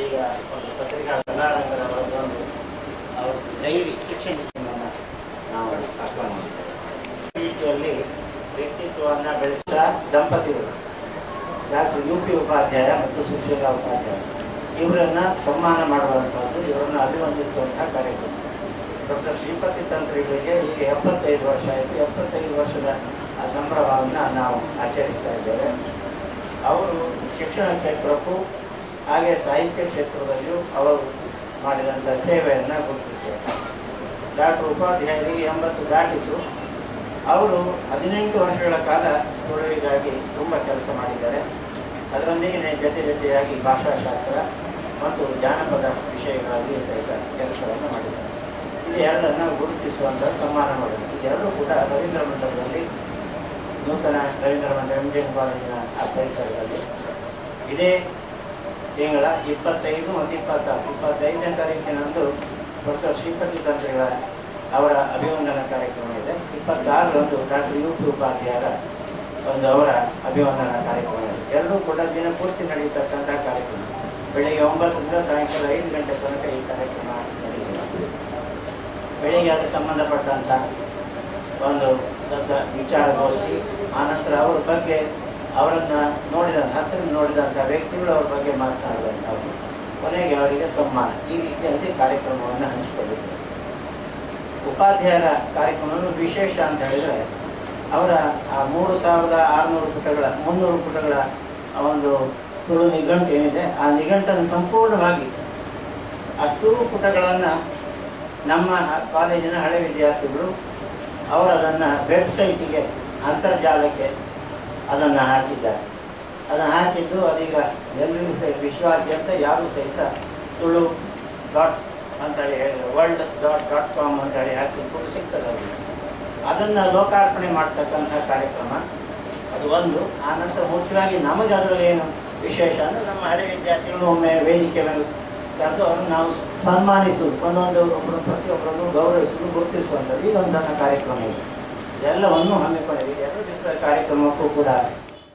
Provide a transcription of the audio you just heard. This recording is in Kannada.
ಈಗ ಒಂದು ಪತ್ರಿಕಾ ಕಲಾರಂಗದ ಒಂದು ಅವ್ರ ಡೈರಿ ಶಿಕ್ಷಣವನ್ನು ನಾವು ಆಹ್ವಾನಿಸಿದ್ದೇವೆ ವ್ಯಕ್ತಿತ್ವವನ್ನು ಬೆಳೆಸಿದ ದಂಪತಿಗಳು, ಡಾಕ್ಟರ್ ಯು ಪಿ ಉಪಾಧ್ಯಾಯ ಮತ್ತು ಸುಶೀಲಾ ಉಪಾಧ್ಯಾಯ. ಇವರನ್ನು ಸನ್ಮಾನ ಮಾಡುವಂಥದ್ದು, ಇವರನ್ನು ಅಭಿವಂದಿಸುವಂತಹ ಕಾರ್ಯಕ್ರಮ. ಡಾಕ್ಟರ್ ಶ್ರೀಪತಿ ತಂತ್ರಿಗಳಿಗೆ ಈಗ ಎಪ್ಪತ್ತೈದು ವರ್ಷ ಆಯಿತು. ಎಪ್ಪತ್ತೈದು ವರ್ಷದ ಆ ಸಂಭ್ರಮವನ್ನು ನಾವು ಆಚರಿಸ್ತಾ ಇದ್ದೇವೆ. ಅವರು ಶಿಕ್ಷಣ ಕ್ಷೇತ್ರಕ್ಕೂ ಹಾಗೆ ಸಾಹಿತ್ಯ ಕ್ಷೇತ್ರದಲ್ಲಿಯೂ ಅವರು ಮಾಡಿದಂಥ ಸೇವೆಯನ್ನು ಗುರುತಿಸಿದ್ದಾರೆ ಡಾಕ್ಟರ್ ಉಪಾಧ್ಯಾಯರಿಗೆ ಎಂಬತ್ತು ದಾಟಿದ್ದು, ಅವರು ಹದಿನೆಂಟು ವರ್ಷಗಳ ಕಾಲ ತುಳುವಿಗಾಗಿ ತುಂಬ ಕೆಲಸ ಮಾಡಿದ್ದಾರೆ. ಅದರೊಂದಿಗೆ ಜೊತೆ ಜೊತೆಯಾಗಿ ಭಾಷಾಶಾಸ್ತ್ರ ಮತ್ತು ಜಾನಪದ ವಿಷಯಗಳಲ್ಲಿ ಸಹಿತ ಕೆಲಸವನ್ನು ಮಾಡಿದ್ದಾರೆ. ಇಲ್ಲಿ ಎರಡನ್ನು ಗುರುತಿಸುವಂಥ ಸಮ್ಮಾನ ಮಾಡಿದರು. ಎರಡೂ ಕೂಡ ರವೀಂದ್ರ ಮಂಡಲದಲ್ಲಿ ನೂತನ ರವೀಂದ್ರ ಮಂಡಲ ಎಂ ಜಿ ಕಾಲೇಜಿನ ಆ ಪರಿಸರದಲ್ಲಿ ಇದೇ ತಿಂಗಳ ಇಪ್ಪತ್ತೈದು ಮತ್ತು ಇಪ್ಪತ್ತಾರು ಇಪ್ಪತ್ತೈದನೇ ತಾರೀಕಿನಂದು ಡಾಕ್ಟರ್ ಶ್ರೀಪತಿ ತಂತ್ರಿಗಳ ಅವರ ಅಭಿವಂದನಾ ಕಾರ್ಯಕ್ರಮ ಇದೆ. ಇಪ್ಪತ್ತಾರರಂದು ಡಾಕ್ಟರ್ ಯು ಪಿ ಉಪಾಧ್ಯಾಯರ ಒಂದು ಅವರ ಅಭಿವಂದನಾ ಕಾರ್ಯಕ್ರಮ ಇದೆ. ಎರಡೂ ಕೂಡ ದಿನ ಪೂರ್ತಿ ನಡೆಯತಕ್ಕಂಥ ಕಾರ್ಯಕ್ರಮ. ಬೆಳಿಗ್ಗೆ ಒಂಬತ್ತರಿಂದ ಸಾಯಂಕಾಲ ಐದು ಗಂಟೆ ತನಕ ಈ ಕಾರ್ಯಕ್ರಮ ನಡೆಯುತ್ತದೆ. ಬೆಳಿಗ್ಗೆ ಅದಕ್ಕೆ ಸಂಬಂಧಪಟ್ಟಂಥ ಒಂದು ಸ್ವಲ್ಪ ವಿಚಾರಗೋಷ್ಠಿ, ಆನಂತರ ಅವ್ರ ಬಗ್ಗೆ ಅವರನ್ನು ನೋಡಿದಂಥ ಹತ್ತಿರ ನೋಡಿದಂಥ ವ್ಯಕ್ತಿಗಳು ಅವ್ರ ಬಗ್ಗೆ ಮಾತನಾಡುವಂಥದ್ದು ಕೊನೆಗೆ ಅವರಿಗೆ ಸಮ್ಮಾನ. ಈ ರೀತಿಯಲ್ಲಿ ಕಾರ್ಯಕ್ರಮವನ್ನು ಹಂಚಿಕೊಳ್ಳುತ್ತೆ ಉಪಾಧ್ಯಾಯರ ಕಾರ್ಯಕ್ರಮವನ್ನು ವಿಶೇಷ ಅಂತ ಹೇಳಿದರೆ, ಅವರ ಆ ಮೂರು ಸಾವಿರದ ಆರುನೂರು ಪುಟಗಳ, ಮುನ್ನೂರು ಪುಟಗಳ ಒಂದು ತುಳು ನಿಘಂಟು ಏನಿದೆ, ಆ ನಿಘಂಟನ್ನು ಸಂಪೂರ್ಣವಾಗಿ ಅಷ್ಟೂ ಪುಟಗಳನ್ನು ನಮ್ಮ ಕಾಲೇಜಿನ ಹಳೆ ವಿದ್ಯಾರ್ಥಿಗಳು ಅವರದನ್ನು ವೆಬ್ಸೈಟಿಗೆ, ಅಂತರ್ಜಾಲಕ್ಕೆ ಅದನ್ನು ಹಾಕಿದ್ದಾರೆ ಅದನ್ನು ಹಾಕಿದ್ದು ಅದೀಗ ಎಲ್ಲರಿಗೂ ಸಹ ವಿಶ್ವಾದ್ಯಂತ ಯಾರು ಸಹಿತ ತುಳು ಡಾಟ್ ಅಂತೇಳಿ ಹೇಳಿ ವರ್ಲ್ಡ್ ಡಾಟ್ ಡಾಟ್ ಕಾಮ್ ಅಂತೇಳಿ ಹಾಕಿದ್ದು ಸಿಗ್ತದೆ ಅವರಿಗೆ ಅದನ್ನು ಲೋಕಾರ್ಪಣೆ ಮಾಡ್ತಕ್ಕಂಥ ಕಾರ್ಯಕ್ರಮ. ಅದು ಒಂದು. ಆ ನಂತರ ಮುಖ್ಯವಾಗಿ ನಮಗೆ ಅದರಲ್ಲಿ ಏನು ವಿಶೇಷ ಅಂದರೆ ನಮ್ಮ ಹಳೆ ವಿದ್ಯಾರ್ಥಿಗಳು ಒಮ್ಮೆ ವೇದಿಕೆ ಮೇಲೆ ಕರೆದು ಅವರನ್ನು ನಾವು ಸನ್ಮಾನಿಸುವುದು. ಒಂದೊಂದು ಒಬ್ಬರು ಪ್ರತಿಯೊಬ್ಬರನ್ನು ಗೌರವಿಸುವುದು, ಗುರುತಿಸುವಂಥದ್ದು. ಇದೊಂದು ನನ್ನ ಕಾರ್ಯಕ್ರಮ ಇದೆ. ಎಲ್ಲವನ್ನು ಹಮ್ಮಿಕೊಂಡಿದೆ ಎರಡು ದಿವಸದ ಕಾರ್ಯಕ್ರಮಕ್ಕೂ ಕೂಡ